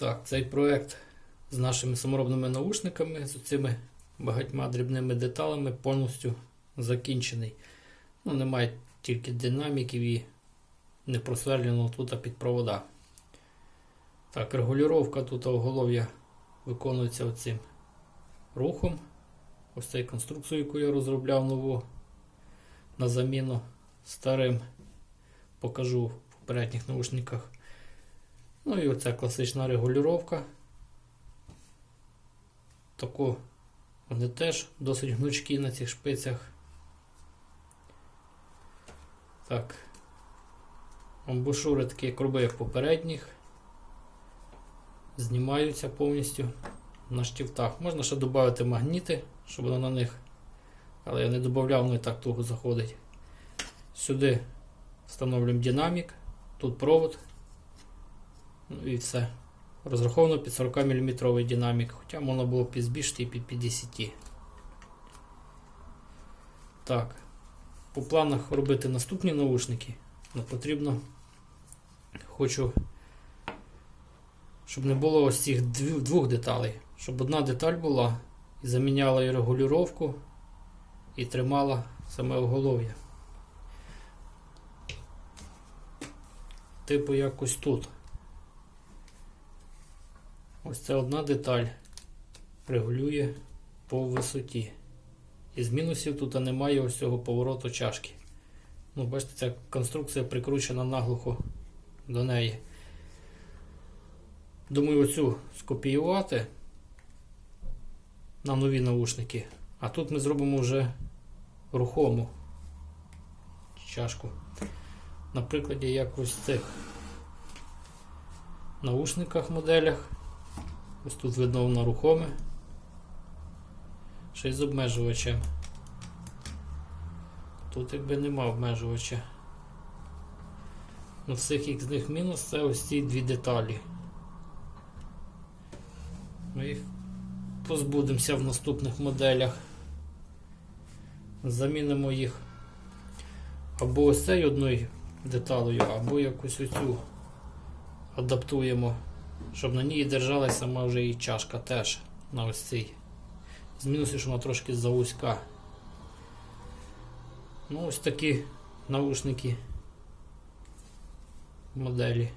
Так, цей проект з нашими саморобними наушниками, з цими багатьма дрібними деталями повністю закінчений. Ну, немає тільки динаміків і не просверлено тут під провода. Так, регулювання тут оголов'я виконується оцим рухом. Ось цією конструкцією, яку я розробляв нову на заміну старим. Покажу в попередніх наушниках. Ну і оця класична регулювання. Тако вони теж досить гнучкі на цих шпицях. Так. Амбушури такі як робив попередніх. Знімаються повністю на штифтах. Можна ще додати магніти, щоб воно на них. Але я не додавав, воно і так туго заходить. Сюди встановлюємо динамік, тут провод. Ну і все. Розраховано під 40 мм динамік, хоча можна було б і збільшити і під 50. Так. По планах робити наступні наушники, але потрібно хочу, щоб не було ось цих двох деталей. Щоб одна деталь була і заміняла і регулювання, і тримала саме оголов'я. Типу якось тут. Ось це одна деталь регулює по висоті. Із мінусів тут немає ось цього повороту чашки. Ну, бачите, ця конструкція прикручена наглухо до неї. Думаю, оцю скопіювати на нові наушники. А тут ми зробимо вже рухому чашку. На прикладі як ось цих наушниках моделях. Ось тут видно воно рухоме. Ще й з обмежувачем. Тут якби нема обмежувача. Ну, всіх їх з них мінус це ось ці дві деталі. Ми їх позбудемося в наступних моделях. Замінимо їх або ось цією одною деталею, або якусь оцю адаптуємо, щоб на ній держалася сама вже і чашка теж на ось цій. З мінусів, що вона трошки завузька. Ну, ось такі наушники моделі.